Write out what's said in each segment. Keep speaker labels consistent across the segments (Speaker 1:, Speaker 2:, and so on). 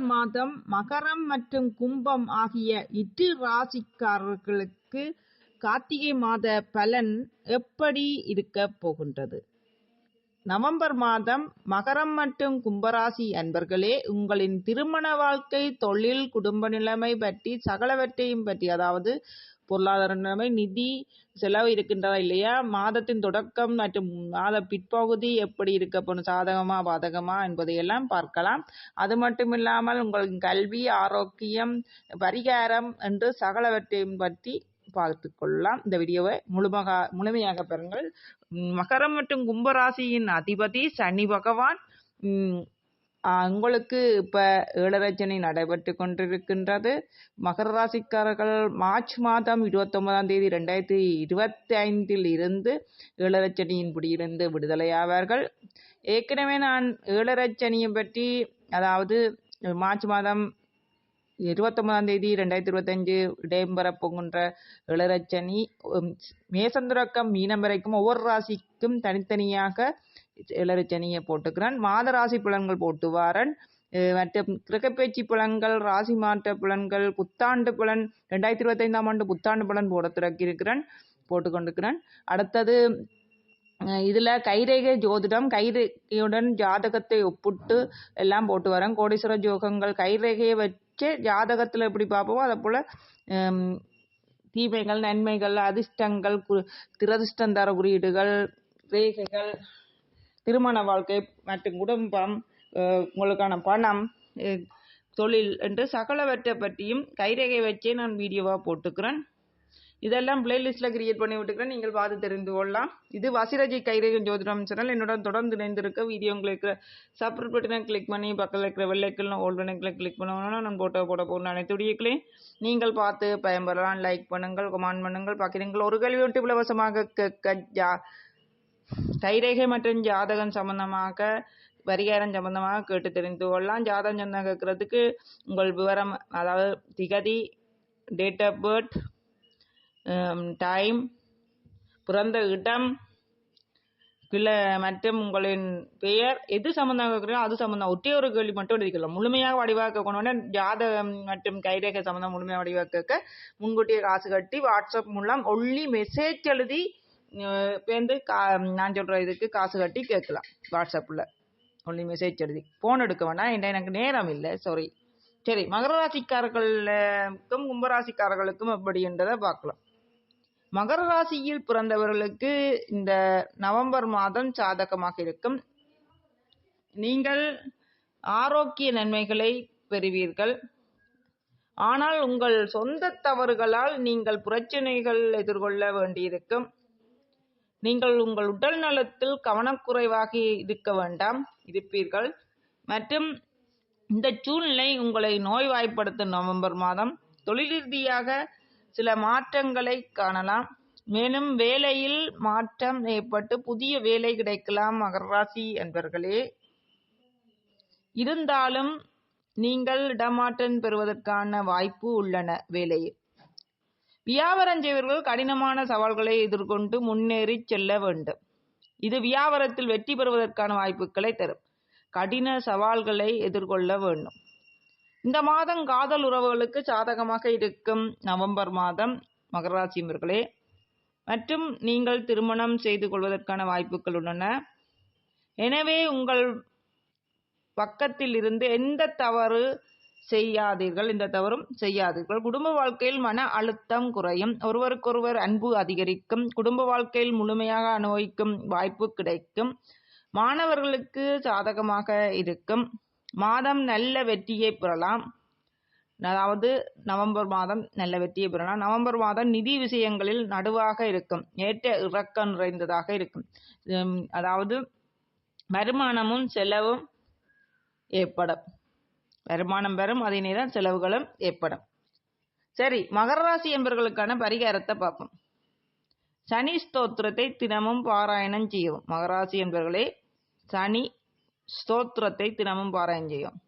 Speaker 1: மாதம் மகரம் மற்றும் கும்பம் ஆகிய இரு ராசிக்காரர்களுக்கு கார்த்திகை மாத பலன் எப்படி இருக்க போகின்றது? நவம்பர் மாதம் மகரம் மற்றும் கும்பராசி அன்பர்களே உங்களின் திருமண வாழ்க்கை தொழில் குடும்ப நிலைமை பற்றி சகலவற்றையும் பற்றி அதாவது பொருளாதார நிலைமை நிதி செலவு இருக்கின்றதா இல்லையா? மாதத்தின் தொடக்கம் மற்றும் மாத பிற்பகுதி எப்படி இருக்க போகணும் சாதகமா பாதகமா என்பதையெல்லாம் பார்க்கலாம். அது மட்டும் இல்லாமல் உங்களின் கல்வி ஆரோக்கியம் பரிகாரம் என்று சகலவற்றையும் பற்றி பார்த்து கொள்ளலாம். இந்த வீடியோவை முழுமகா முழுமையாக பெறுங்கள். மகரம் மற்றும் கும்பராசியின் அதிபதி சனி பகவான் உங்களுக்கு இப்ப ஏழரச்சனை நடைபெற்று கொண்டிருக்கின்றது. மகர ராசிக்காரர்கள் மார்ச் மாதம் இருபத்தொன்பதாம் தேதி ரெண்டாயிரத்தி இருபத்தி ஐந்தில் இருந்து ஏழரச்சனியின் பிடியிலிருந்து விடுதலையாவார்கள் ஏற்கனவே நான் ஏழரச்சனியை பற்றி அதாவது மார்ச் மாதம் இருபத்தொன்பதாம் தேதி ரெண்டாயிரத்தி இருபத்தஞ்சு இடம்பெற போகின்ற இளரச்சனி மேசந்துரக்கம் மீனம் வரைக்கும் ஒவ்வொரு ராசிக்கும் தனித்தனியாக இளரச்சனியை போட்டுக்கிறான். மாத ராசி புலன்கள் போட்டு வாரன் மற்ற மற்றும் கிரகப்பேச்சு புலன்கள் ராசி மாற்ற புலன்கள் புத்தாண்டு புலன் ரெண்டாயிரத்தி இருபத்தைந்தாம் ஆண்டு புத்தாண்டு புலன் போட தொடக்கி இருக்கிறேன் அடுத்தது இதில் இதுல கைரேகை ஜோதிடம் கைரேகையுடன் ஜாதகத்தை ஒப்பிட்டு எல்லாம் போட்டு வரேன் கோடீஸ்வர ஜோகங்கள் கைரேகையை வச்சு ஜாதகத்தில் எப்படி பார்ப்போமோ அதை போல ஹம், தீமைகள் நன்மைகள் அதிர்ஷ்டங்கள் கு- திரதிர்ஷ்டம் தர குறியீடுகள் ரேகைகள் திருமண வாழ்க்கை மற்றும் குடும்பம் உங்களுக்கான பணம் தொழில் என்று சகலவற்றை பற்றியும் கைரேகை வச்சே நான் வீடியோவாக போட்டுக்கிறேன். இதெல்லாம் பிளேலிஸ்ட்டில் கிரியேட் பண்ணி விட்டுக்கிறேன். நீங்கள் பார்த்து தெரிந்து கொள்ளலாம். இது வசிரஜி கைரேகன் ஜோதிடம் சேனல் என்னுடன் தொடர்ந்து இணைந்திருக்க வீடியோ உங்களுக்கு சப்ஸ்கிரைப் பட்டினை கிளிக் பண்ணி பக்கத்தில் இருக்கிற வெள்ளைக்கல் ஓல் கிளிக் பண்ணணும்னா நான் போட்டோ போட போகிற அனைத்து வீடியோக்களையும். நீங்கள் பார்த்து பயன்பெறலாம். லைக் பண்ணுங்கள் கமெண்ட் பண்ணுங்கள். பார்க்குறீங்கள் ஒரு கேள்வி ஒட்டு இலவசமாக கேட்க ஜா கைரேகை மற்றும் ஜாதகம் சம்பந்தமாக பரிகாரம் சம்பந்தமாக கேட்டு தெரிந்து கொள்ளலாம். ஜாதகம் சந்தம் கேட்கறதுக்கு உங்கள் விவரம் அதாவது திகதி டேட் ஆஃப் பர்த் டைம் பிறந்த இடம் இல்லை மற்றும் உங்களின் பெயர் எது சம்மந்தம் கேட்குறீங்களோ அது சம்மந்தம் ஒட்டே ஒரு கேள்வி மட்டும் எழுதிக்கலாம் முழுமையாக வடிவாக்க கொண்டு ஜாதகம் மற்றும் கைரேகை சம்மந்தம் முழுமையாக வடிவாக்க முன்கூட்டியே காசு கட்டி வாட்ஸ்அப் மூலம் ஒன்லி மெசேஜ் எழுதி வந்து கா நான் சொல்கிற இதுக்கு காசு கட்டி கேட்கலாம். வாட்ஸ்அப்பில் ஒன்லி மெசேஜ் எழுதி. ஃபோன் எடுக்க வேணாம். என்கிட்ட எனக்கு நேரம் இல்லை. சாரி சரி மகர ராசிக்காரர்களுக்கும் கும்பராசிக்காரர்களுக்கும் எப்படின்றதை பார்க்கலாம். மகர ராசியில் பிறந்தவர்களுக்கு இந்த நவம்பர் மாதம் சாதகமாக இருக்கும். நீங்கள் ஆரோக்கிய நன்மைகளை பெறுவீர்கள். ஆனால் உங்கள் சொந்த தவறுகளால் நீங்கள் பிரச்சனைகள் எதிர்கொள்ள வேண்டியிருக்கும். நீங்கள் உங்கள் உடல் நலத்தில் கவனக்குறைவாக இருக்க வேண்டாம் இருப்பீர்கள். மற்றும் இந்த சூழ்நிலை உங்களை நோய்வாய்ப்படுத்தும் நவம்பர் மாதம். தொழில் ரீதியாக சில மாற்றங்களை காணலாம். மேலும் வேலையில் மாற்றம் ஏற்பட்டு புதிய வேலை கிடைக்கலாம் மகராசி என்பர்களே. இருந்தாலும் நீங்கள் இடமாற்றம் பெறுவதற்கான வாய்ப்பு உள்ளன வேலையில். வியாபாரம் செய்வர்கள் கடினமான சவால்களை எதிர்கொண்டு முன்னேறி செல்ல வேண்டும். இது வியாபாரத்தில் வெற்றி பெறுவதற்கான வாய்ப்புகளை தரும். கடின சவால்களை எதிர்கொள்ள வேண்டும். இந்த மாதம் காதல் உறவுகளுக்கு சாதகமாக இருக்கும் நவம்பர் மாதம் மகராசி என்பர்களே மற்றும் நீங்கள் திருமணம் செய்து கொள்வதற்கான வாய்ப்புகள் உள்ளன. எனவே உங்கள் பக்கத்தில் இருந்து எந்த தவறு செய்யாதீர்கள். இந்த தவறும் செய்யாதீர்கள். குடும்ப வாழ்க்கையில் மன அழுத்தம் குறையும். ஒருவருக்கொருவர் அன்பு அதிகரிக்கும். குடும்ப வாழ்க்கையில் முழுமையாக அனுபவிக்கும் வாய்ப்பு கிடைக்கும். மாணவர்களுக்கு சாதகமாக இருக்கும். மாதம் நல்ல வெற்றியை பெறலாம். அதாவது நவம்பர் மாதம் நல்ல வெற்றியை பெறலாம். நவம்பர் மாதம் நிதி விஷயங்களில் நடுவாக இருக்கும். ஏற்ற இறக்கம் நிறைந்ததாக இருக்கும். அதாவது வருமானமும் செலவும் ஏற்படும். வருமானம் பெறும் அதே நேரம் செலவுகளும் ஏற்படும். சரி மகர ராசி என்பவர்களுக்கான பரிகாரத்தை பார்ப்போம். சனி ஸ்தோத்திரத்தை தினமும் பாராயணம் செய்யவும் மகராசி என்பவர்களே சனி ஸ்தோத்திரத்தை தினமும் பாராயணம் செய்யும்.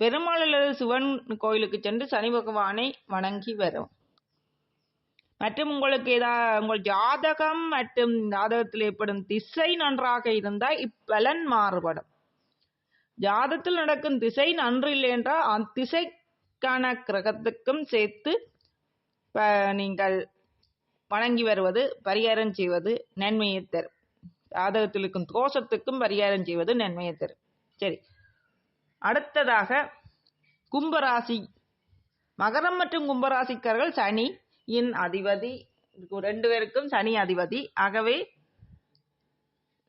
Speaker 1: பெருமாள் அல்லது சிவன் கோயிலுக்கு சென்று சனி பகவானை வணங்கி வரும். மற்றும் உங்களுக்கு ஏதா உங்கள் ஜாதகம் மற்றும் ஜாதகத்தில் ஏற்படும் திசை நன்றாக இருந்தால் இப்பலன் மாறுபடும். ஜாதத்தில் நடக்கும் திசை நன்று இல்லை என்றால் அந்த திசைக்கான கிரகத்துக்கும் சேர்த்து ப- நீங்கள் வணங்கி வருவது பரிகாரம் செய்வது நன்மையை தரும். ஜாதகத்தில் இருக்கும் தோஷத்துக்கும் பரிகாரம் செய்வது நன்மையை தரும். சரி. அடுத்ததாக கும்பராசி. மகரம் மற்றும் கும்பராசிக்காரர்கள் சனியின் அதிபதி. ரெண்டு பேருக்கும் சனி அதிபதி. ஆகவே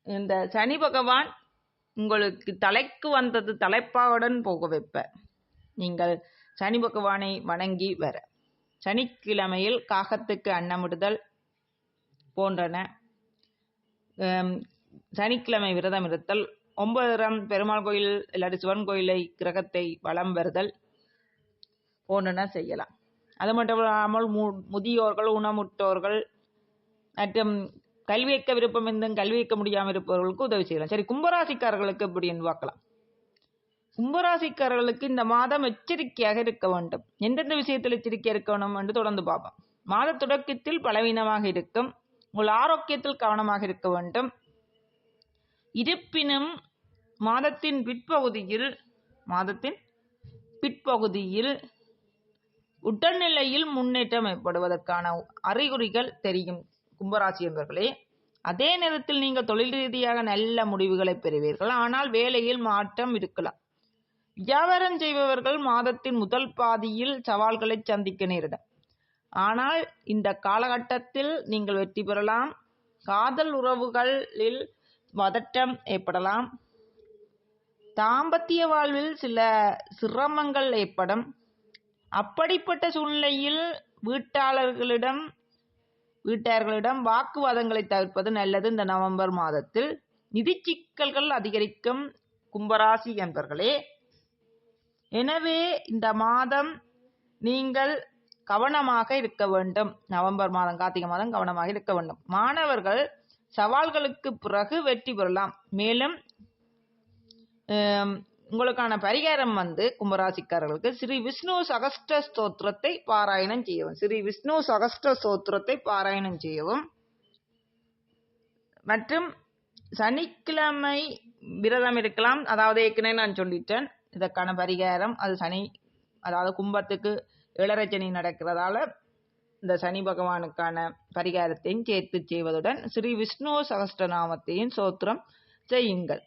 Speaker 1: இந்த சனி பகவான் உங்களுக்கு தலைக்கு வந்தது தலைப்பாவுடன் போக வைப்ப. நீங்கள் சனி பகவானை வணங்கி வர. சனிக்கிழமையில் காகத்துக்கு அன்னமிடுதல் போன்றன. சனிக்கிழமை விரதம் இருத்தல். ஒன்பதாம் பெருமாள் கோயில் இல்லாட்டி சிவன் கோயிலை கிரகத்தை வலம் வருதல் போன்றன செய்யலாம். அது மட்டும் இல்லாமல் மு- முதியோர்கள் ஊனமுற்றோர்கள் மற்றும் கல்வி வைக்க விருப்பம் இருந்தும் கல்வி வைக்க முடியாமல் இருப்பவர்களுக்கு உதவி செய்யலாம். சரி கும்பராசிக்காரர்களுக்கு இப்படி என்று பார்க்கலாம். கும்பராசிக்காரர்களுக்கு இந்த மாதம் எச்சரிக்கையாக இருக்க வேண்டும். எந்தெந்த விஷயத்தில் எச்சரிக்கை இருக்க வேண்டும் என்று தொடர்ந்து பார்ப்போம். மாத தொடக்கத்தில் பலவீனமாக இருக்கும். உங்கள் ஆரோக்கியத்தில் கவனமாக இருக்க வேண்டும். இருப்பினும் மாதத்தின் பிற்பகுதியில் மாதத்தின் பிற்பகுதியில் உடல்நிலையில் முன்னேற்றம் ஏற்படுவதற்கான அறிகுறிகள் தெரியும். கும்பராசி என்பவர்களே அதே நேரத்தில் நீங்கள் தொழில் ரீதியாக நல்ல முடிவுகளை பெறுவீர்கள். ஆனால் வேலையில் மாற்றம் இருக்கலாம். வியாபாரம் செய்பவர்கள் மாதத்தின் முதல் பாதியில் சவால்களை சந்திக்க நேரிடும். ஆனால் இந்த காலகட்டத்தில் நீங்கள் வெற்றி பெறலாம். காதல் உறவுகளில் பதட்டம் ஏற்படலாம். தாம்பத்திய வாழ்வில் சில சிரமங்கள் ஏற்படும். அப்படிப்பட்ட சூழ்நிலையில் வீட்டாளர்களிடம் வீட்டார்களிடம் வாக்குவாதங்களை தவிர்ப்பது நல்லது. இந்த நவம்பர் மாதத்தில் நிதி சிக்கல்கள் அதிகரிக்கும். கும்பராசி என்பர்களே எனவே இந்த மாதம் நீங்கள் கவனமாக இருக்க வேண்டும். நவம்பர் மாதம் கார்த்திகை மாதம் கவனமாக இருக்க வேண்டும். மாணவர்கள் சவால்களுக்கு பிறகு வெற்றி பெறலாம். மேலும் உங்களுக்கான பரிகாரம் வந்து கும்பராசிக்காரர்களுக்கு ஸ்ரீ விஷ்ணு சகஸ்ட ஸ்தோத்திரத்தை பாராயணம் செய்யவும். ஸ்ரீ விஷ்ணு சகஸ்ட ஸ்தோத்திரத்தை பாராயணம் செய்யவும். மற்றும் சனிக்கிழமை விரதம் இருக்கலாம். அதாவது ஏற்கனவே நான் சொல்லிட்டேன். இதற்கான பரிகாரம் அது சனி அதாவது கும்பத்துக்கு இளரச்சனி நடக்கிறதால இந்த சனி பகவானுக்கான பரிகாரத்தையும் சேர்த்து செய்வதுடன் ஸ்ரீ விஷ்ணு சகஸ்டநாமத்தையும் சோத்திரம் செய்யுங்கள்.